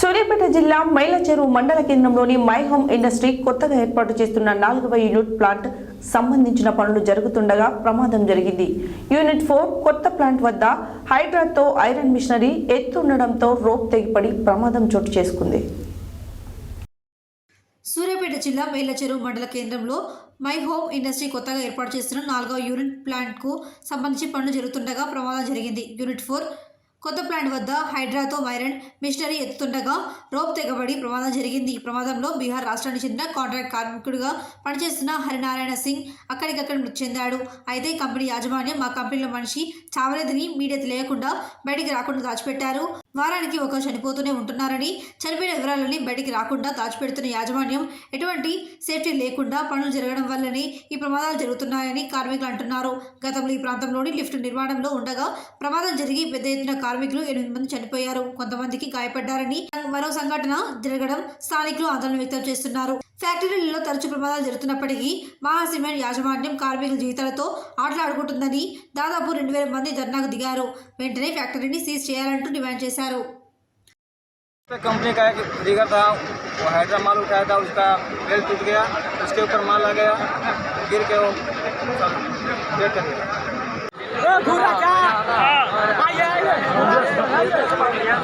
సూర్యాపేట జిల్లా మైలచెరువు మండల కేంద్రంలోని మై హోమ్ ఇండస్ట్రీ కొత్తగా ఏర్పాటు చేస్తున్న నాలుగవ యూనిట్ ప్లాంట్ సంబంధించిన పనులు జరుగుతుండగా ప్రమాదం జరిగింది. యూనిట్ ఫోర్ కొత్త ప్లాంట్ వద్ద హైడ్రాతో ఐరన్ మిషనరీ ఎత్తుండడంతో రోప్ తెగిపడి ప్రమాదం చోటు చేసుకుంది. సూర్యాపేట జిల్లా మేలచెరువు మండల కేంద్రంలో మై హోమ్ ఇండస్ట్రీ కొత్తగా ఏర్పాటు చేస్తున్న నాలుగవ యూనిట్ ప్లాంట్కు సంబంధించి పనులు జరుగుతుండగా ప్రమాదం జరిగింది. యూనిట్ ఫోర్ కొత్త ప్లాంట్ వద్ద హైడ్రాతో వైరన్ మిషనరీ ఎత్తుతుండగా రోప్ తెగబడి ప్రమాదం జరిగింది. ఈ ప్రమాదంలో బీహార్ రాష్ట్రానికి చెందిన కాంట్రాక్ట్ కార్మికుడిగా పనిచేస్తున్న హరినారాయణ సింగ్ అక్కడికక్కడ మృతి చెందాడు. అయితే కంపెనీ యాజమాన్యం మా కంపెనీలో మనిషి చావలేదని మీడియా తెలియకుండా బయటికి రాకుండా దాచిపెట్టారు. వారానికి ఒకరు చనిపోతూనే ఉంటున్నారని చనిపోయిన వివరాలని బయటికి రాకుండా దాచిపెడుతున్న యాజమాన్యం ఎటువంటి సేఫ్టీ లేకుండా పనులు జరగడం వల్లనే ఈ ప్రమాదాలు జరుగుతున్నాయని కార్మికులు అంటున్నారు. గతంలో ఈ ప్రాంతంలోని లిఫ్ట్ నిర్మాణంలో ఉండగా ప్రమాదం జరిగి పెద్ద ఎత్తున కార్మికులు ఎనిమిది మంది చనిపోయారు. కొంతమందికి గాయపడ్డారని మరో సంఘటన జరగడం స్థానికులు ఆందోళన వ్యక్తం చేస్తున్నారు. ఫ్యాక్టరీలలో తరచు ప్రమాదాలు జరుగుతున్నప్పటికీ మహాసిమెంట్ యాజమాన్యం కార్మికుల జీవితాలతో ఆటలాడుకుంటుందని దాదాపు రెండు వేల మంది ధర్నాకు దిగారు. వెంటనే ఫ్యాక్టరీని సీజ్ చేయాలంటూ డిమాండ్ చేశారు. कंपनी का एक रिगर था वो हाइड्रा माल उठाया था उसका बेल टूट गया उसके ऊपर माल आ गया गिर के वो कर गया